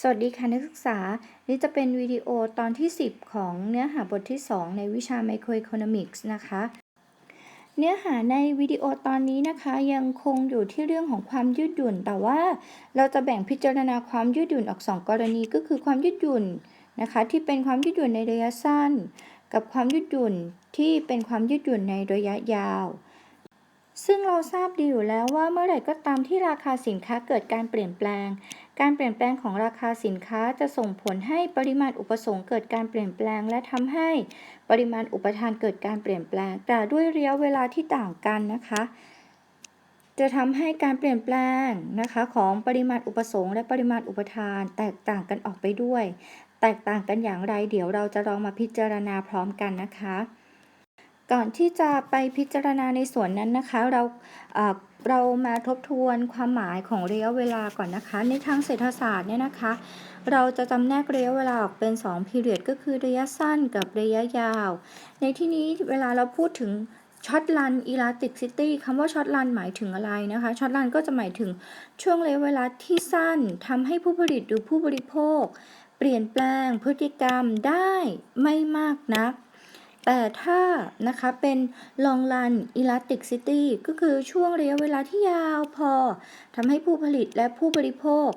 สวัสดีค่ะนักศึกษา นี่จะเป็นวิดีโอตอนที่ 10 ของเนื้อหาบทที่ 2 ในวิชา Microeconomics นะคะ เนื้อหาในวิดีโอตอนนี้นะคะยังคงอยู่ที่เรื่องของความยืดหยุ่น แต่ว่าเราจะแบ่งพิจารณาความยืดหยุ่นออก 2 กรณีก็คือความยืดหยุ่นนะคะที่เป็นความยืดหยุ่นในระยะสั้น กับความยืดหยุ่นที่เป็นความยืดหยุ่นในระยะยาว ซึ่งเราทราบดีอยู่แล้วว่าเมื่อไหร่ก็ตามที่ราคาสินค้าเกิดการเปลี่ยนแปลง การเปลี่ยนแปลงของราคาสินค้าจะส่งผลให้ปริมาณอุปสงค์เกิดการเปลี่ยนแปลง และทำให้ปริมาณอุปทานเกิดการเปลี่ยนแปลง แต่ด้วยระยะเวลาที่ต่างกันนะคะ จะทำให้การเปลี่ยนแปลงนะคะของปริมาณอุปสงค์และปริมาณอุปทานแตกต่างกันออกไปด้วย แตกต่างกันอย่างไร เดี๋ยวเราจะลองมาพิจารณาพร้อมกันนะคะ ก่อนที่จะไปพิจารณาในส่วนนั้นนะคะ เราเรามาทบทวนความหมายของระยะเวลาก่อนนะคะ ในทางเศรษฐศาสตร์เนี่ยนะคะ เราจะจำแนกระยะเวลาออกเป็น2 period ก็คือระยะสั้นกับระยะยาว ในที่นี้เวลาเราพูดถึงช็อตลันอีลาติกซิตี้คำว่าช็อตลันหมายถึงอะไรนะคะช็อตลันก็จะหมายถึงช่วงระยะเวลาที่สั้นทำให้ผู้ผลิตหรือผู้บริโภค เปลี่ยนแปลงพฤติกรรมได้ไม่มากนัก แต่ถ้านะคะเป็น long run elasticity ก็คือช่วงระยะเวลาที่ยาวพอทำให้ผู้ผลิตและผู้บริโภค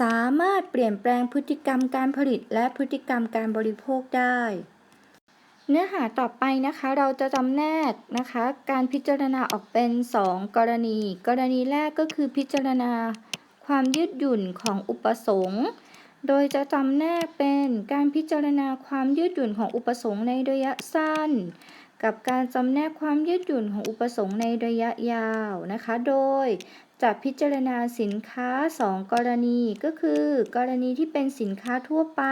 สามารถเปลี่ยนแปลงพฤติกรรมการผลิตและพฤติกรรมการบริโภคได้ เนื้อหาต่อไปนะคะเราจะจำแนกนะคะการพิจารณาออกเป็น 2 กรณี กรณีแรกก็คือพิจารณาความยืดหยุ่นของอุปสงค์ โดยจะจำแนกเป็นการพิจารณาความยืดหยุ่นของอุปสงค์ในระยะสั้น กับการจำแนกความยืดหยุ่นของอุปสงค์ในระยะยาวนะคะ โดยจะพิจารณาสินค้า 2 กรณีก็คือ กรณีที่เป็นสินค้าทั่วไป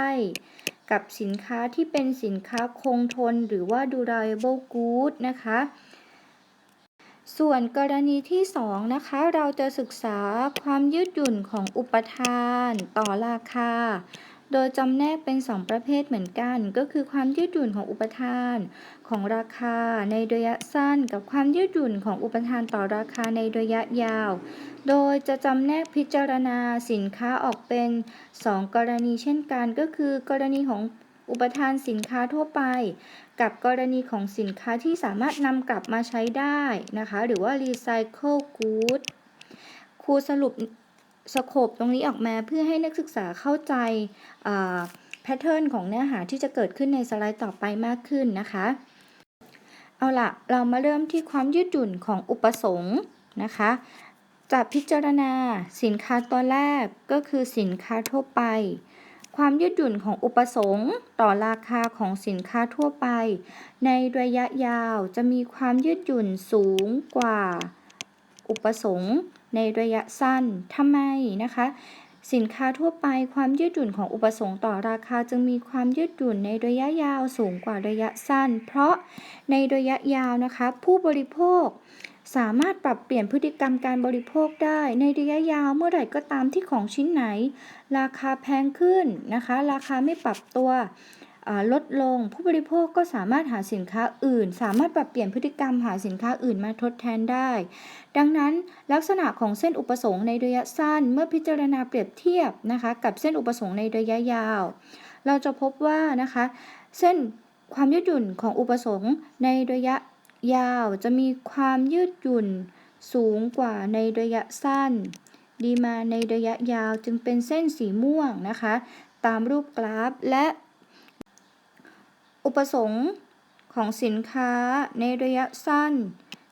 กับสินค้าที่เป็นสินค้าคงทนหรือว่า durable good นะคะ ส่วนกรณีที่ 2 นะคะ เราจะศึกษาความยืดหยุ่นของอุปทานต่อราคา โดยจำแนกเป็น 2 ประเภทเหมือนกัน ก็คือความยืดหยุ่นของอุปทานของราคาในระยะสั้น กับความยืดหยุ่นของอุปทานต่อราคาในระยะยาว โดยจะจำแนกพิจารณาสินค้าออกเป็น 2 กรณีเช่นกัน ก็คือกรณีของ อุปทานสินค้าทั่วไป กับกรณีของสินค้าที่สามารถนำกลับมาใช้ได้นะคะ หรือว่า recycle good ครูสรุปสโคปตรงนี้ออกมาเพื่อให้นักศึกษาเข้าใจแพทเทิร์นของเนื้อหาที่จะเกิดขึ้นในสไลด์ต่อไปมากขึ้นนะคะ เอาละเรามาเริ่มที่ความยืดหยุ่นของอุปสงค์นะคะจะพิจารณาสินค้าตัวแรกก็คือสินค้าทั่วไป ความยืดหยุ่นของอุปสงค์ต่อราคาของสินค้าทั่วไป ในระยะยาวจะมีความยืดหยุ่นสูงกว่า อุปสงค์ในระยะสั้นทำไมนะคะ สินค้าทั่วไปความยืดหยุ่นของอุปสงค์ต่อราคาจึงมีความยืดหยุ่นในระยะยาวสูงกว่าระยะสั้น เพราะในระยะยาวนะคะ ผู้บริโภค สามารถปรับเปลี่ยนพฤติกรรมการบริโภคได้ในระยะยาวเมื่อไหร่ก็ตามที่ของชิ้นไหน ราคาแพงขึ้นนะคะ ราคาไม่ปรับตัวลดลงผู้บริโภคก็สามารถหาสินค้าอื่น สามารถปรับเปลี่ยนพฤติกรรมหาสินค้าอื่นมาทดแทนได้ ดังนั้นลักษณะของเส้นอุปสงค์ในระยะสั้นเมื่อพิจารณาเปรียบเทียบนะคะ กับเส้นอุปสงค์ในระยะยาว เราจะพบว่านะคะ เส้นความยืดหยุ่นของอุปสงค์ในระยะ ยาวจะมีความยืดหยุ่น สูงกว่าในระยะสั้น ดีมาในระยะยาวจึงเป็นเส้นสีม่วงนะคะ ตามรูปกราฟและ อุปสงค์ของสินค้าในระยะสั้น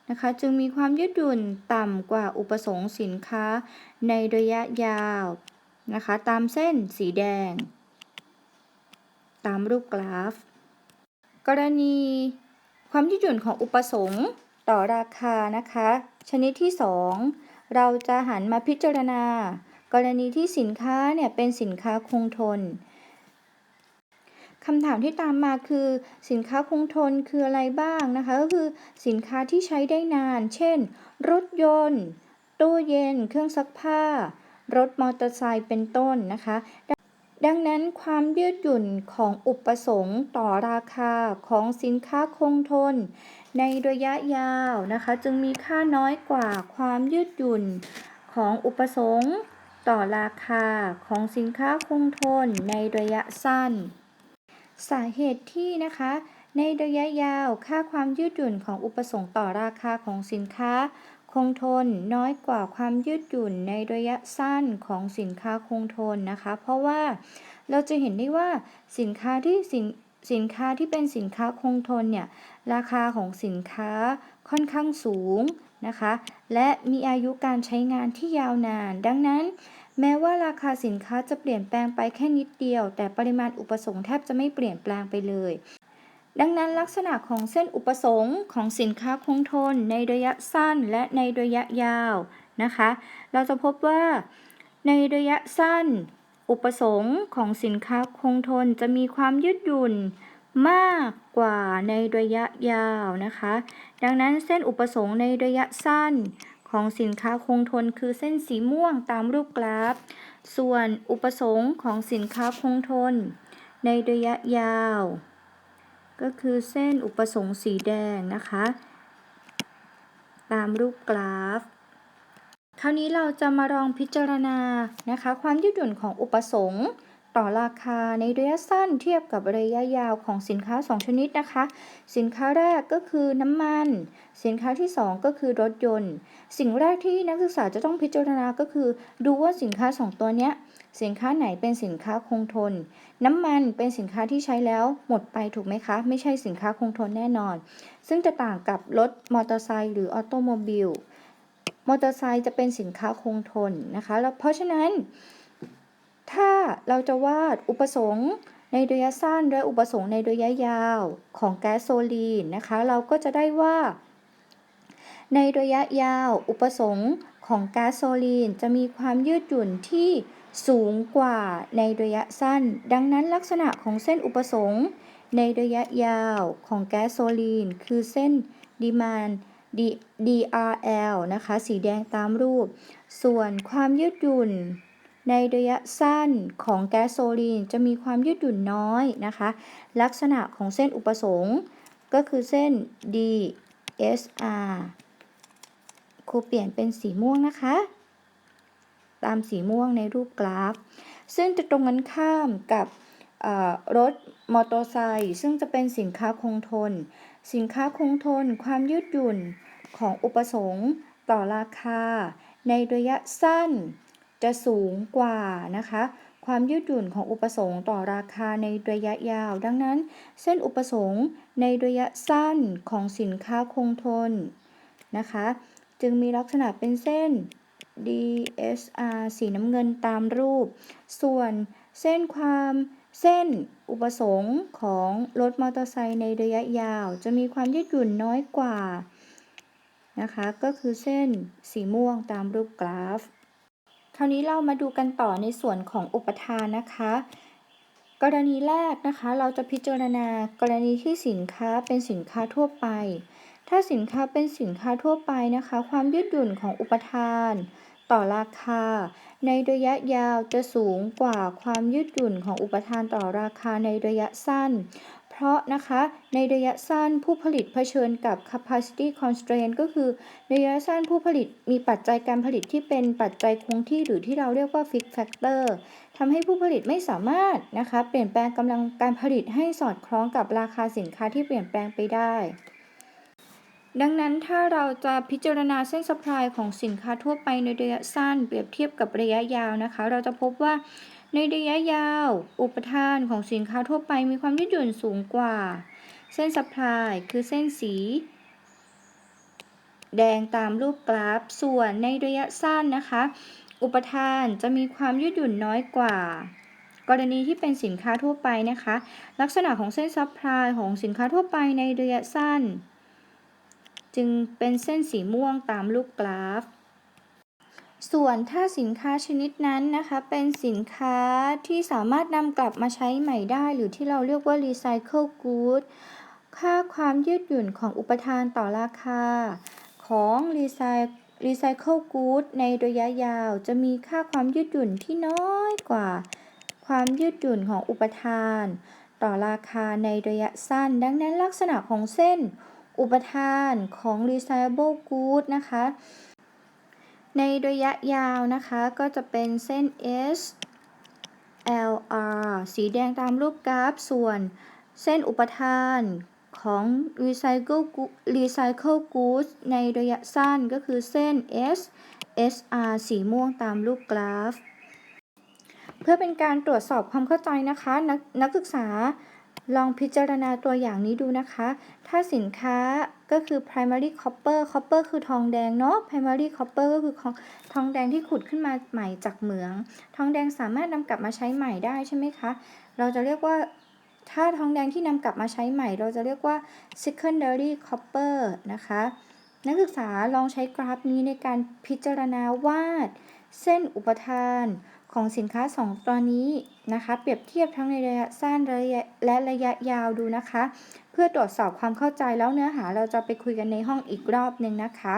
นะคะ จึงมีความยืดหยุ่นต่ำกว่าอุปสงค์สินค้าในระยะยาวนะคะ ตามเส้นสีแดง ตามรูปกราฟ กรณี ความยืดหยุ่นของอุปสงค์ต่อราคานะคะ ชนิดที่ 2 เราจะหันมาพิจารณา กรณีที่สินค้าเนี่ยเป็นสินค้าคงทนคำถามที่ตามมาคือ สินค้าคงทนคืออะไรบ้างนะคะ ก็คือสินค้าที่ใช้ได้นาน เช่น รถยนต์ ตู้เย็น เครื่องซักผ้า รถมอเตอร์ไซค์เป็นต้นนะคะ ดังนั้นความยืดหยุ่นของอุปสงค์ต่อราคาของสินค้าคงทน ในระยะยาวนะคะ จึงมีค่าน้อยกว่าความยืดหยุ่นของอุปสงค์ต่อราคาของสินค้าคงทนในระยะสั้น สาเหตุที่นะคะ ในระยะยาวค่าความยืดหยุ่นของอุปสงค์ต่อราคาของสินค้า คงทนน้อยกว่าความยืดหยุ่นในระยะสั้นของสินค้าคงทนนะคะ เพราะว่าเราจะเห็นได้ว่าสินค้าที่สินสินค้าที่เป็นสินค้าคงทนเนี่ยราคาของสินค้าค่อนข้างสูงนะคะ และมีอายุการใช้งานที่ยาวนาน ดังนั้น แม้ว่าราคาสินค้าจะเปลี่ยนแปลงไปแค่นิดเดียว แต่ปริมาณอุปสงค์แทบจะไม่เปลี่ยนแปลงไปเลย ดังนั้นลักษณะของเส้นอุปสงค์ของสินค้าคงทนในระยะสั้นและในระยะยาวนะคะ เราจะพบว่าในระยะสั้น อุปสงค์ของสินค้าคงทนจะมีความยืดหยุ่นมากกว่าในระยะยาวนะคะ ดังนั้นเส้นอุปสงค์ในระยะสั้นของสินค้าคงทนคือเส้นสีม่วงตามรูปกราฟ ส่วนอุปสงค์ของสินค้าคงทนในระยะยาว ก็คือเส้นอุปสงค์สีแดงนะคะ ตามรูปกราฟ คราวนี้เราจะมาลองพิจารณานะคะ ความยืดหยุ่นของอุปสงค์ ต่อราคาในระยะสั้นเทียบกับระยะยาวของสินค้า 2 ชนิดนะคะ สินค้าแรกก็คือน้ำมัน สินค้าที่ 2 ก็คือรถยนต์ สิ่งแรกที่นักศึกษาจะต้องพิจารณาก็คือ ดูว่าสินค้า 2 ตัวเนี้ยสินค้าไหนเป็นสินค้าคงทน น้ำมันเป็นสินค้าที่ใช้แล้วหมดไปถูกไหมคะ ไม่ใช่สินค้าคงทนแน่นอน ซึ่งจะต่างกับรถมอเตอร์ไซค์หรือออโตโมบิลมอเตอร์ไซค์จะเป็นสินค้าคงทนนะคะแล้วเพราะฉะนั้น ถ้าเราจะวาดอุปสงค์ในระยะสั้นและอุปสงค์ในระยะยาวของแก๊สโซลีนนะคะ เราก็จะได้ว่า ในระยะยาว อุปสงค์ของแก๊สโซลีนจะมีความยืดหยุ่นที่สูงกว่าในระยะสั้น ดังนั้นลักษณะของเส้นอุปสงค์ในระยะยาวของแก๊สโซลีน คือเส้นดีมาน DRL นะคะ สีแดงตามรูป ส่วนความยืดหยุ่น ในระยะสั้นของแก๊สโซลีนจะมีความยืดหยุ่นน้อยนะคะ ลักษณะของเส้นอุปสงค์ก็คือเส้น DSR ครูเปลี่ยนเป็นสีม่วงนะคะ ตามสีม่วงในรูปกราฟ ซึ่งจะตรงกันข้ามกับรถมอเตอร์ไซค์ซึ่งจะเป็นสินค้าคงทน สินค้าคงทน ความยืดหยุ่นของอุปสงค์ต่อราคา ในระยะสั้น จะสูงกว่านะคะ ความยืดหยุ่นของอุปสงค์ต่อราคาในระยะยาว ดังนั้น เส้นอุปสงค์ในระยะสั้นของสินค้าคงทนนะคะ จึงมีลักษณะเป็นเส้น DSR สีน้ำเงินตามรูป ส่วนเส้นความเส้นอุปสงค์ของรถมอเตอร์ไซค์ในระยะยาว จะมีความยืดหยุ่นน้อยกว่านะคะ ก็คือเส้นสีม่วงตามรูปกราฟ คราวนี้เรามาดูกันต่อในส่วนของอุปทานนะคะ กรณีแรกนะคะ เราจะพิจารณากรณีที่สินค้าเป็นสินค้าทั่วไป ถ้าสินค้าเป็นสินค้าทั่วไปนะคะ ความยืดหยุ่นของอุปทาน ต่อราคา ในระยะยาวจะสูงกว่าความยืดหยุ่นของอุปทานต่อราคาในระยะสั้น ราะนะคะ ในระยะสั้นผู้ผลิตเผชิญกับ capacity constraint ก็คือในระยะสั้นผู้ผลิตมีปัจจัยการผลิตที่เป็นปัจจัยคงที่หรือที่เราเรียกว่า fixed factor ทำให้ผู้ผลิตไม่สามารถนะคะ เปลี่ยนแปลงกำลังการผลิตให้สอดคล้องกับราคาสินค้าที่เปลี่ยนแปลงไปได้ดังนั้นถ้าเราจะพิจารณาเส้น supply ของสินค้าทั่วไปในระยะสั้น เปรียบเทียบกับระยะยาวนะคะ เราจะพบว่า ในระยะยาว อุปทานของสินค้าทั่วไปมีความยืดหยุ่นสูงกว่า เส้น supply คือเส้นสี แดงตามรูปกราฟ ส่วนในระยะสั้นนะคะ อุปทานจะมีความยืดหยุ่นน้อยกว่า กรณีที่เป็นสินค้าทั่วไปนะคะ ลักษณะของเส้น supply ของสินค้าทั่วไปในระยะสั้น จึงเป็นเส้นสีม่วงตามรูปกราฟ ส่วนถ้าสินค้าชนิดนั้นนะคะ เป็นสินค้าที่สามารถนำกลับมาใช้ใหม่ได้ หรือที่เราเรียกว่า recycle good ค่าความยืดหยุ่นของอุปทานต่อราคา ของ recycle good ในระยะยาวจะมีค่าความยืดหยุ่นที่น้อยกว่า ความยืดหยุ่นของอุปทาน ต่อราคาในระยะสั้น ดังนั้นลักษณะของเส้นอุปทานของ recycle good นะคะ ในระยะยาวนะคะก็จะเป็นเส้น S LR สีแดงตามรูปกราฟ ส่วนเส้นอุปทานของ Recycle Recycle Goods ในระยะสั้นก็คือเส้น S SR สีม่วงตามรูปกราฟ เพื่อเป็นการตรวจสอบความเข้าใจนะคะ นักนักศึกษา ลองพิจารณาตัวอย่างนี้ดูนะคะ ถ้าสินค้าก็คือ primary copper copper คือทองแดงเนาะ primary copper ก็คือของทองแดงที่ขุดขึ้นมาใหม่จากเหมือง ทองแดงสามารถนำกลับมาใช้ใหม่ได้ใช่ไหมคะ เราจะเรียกว่าถ้าทองแดงที่นำกลับมาใช้ใหม่ เราจะเรียกว่า secondary copper นะคะ นักศึกษาลองใช้กราฟนี้ในการพิจารณาวาด เส้นอุปทาน ของสินค้า 2 ตัวนี้นะคะ เปรียบเทียบทั้งในระยะสั้นระยะและระยะยาวดูนะคะ เพื่อตรวจสอบความเข้าใจแล้วเนื้อหาเราจะไปคุยกันในห้องอีกรอบหนึ่งนะคะ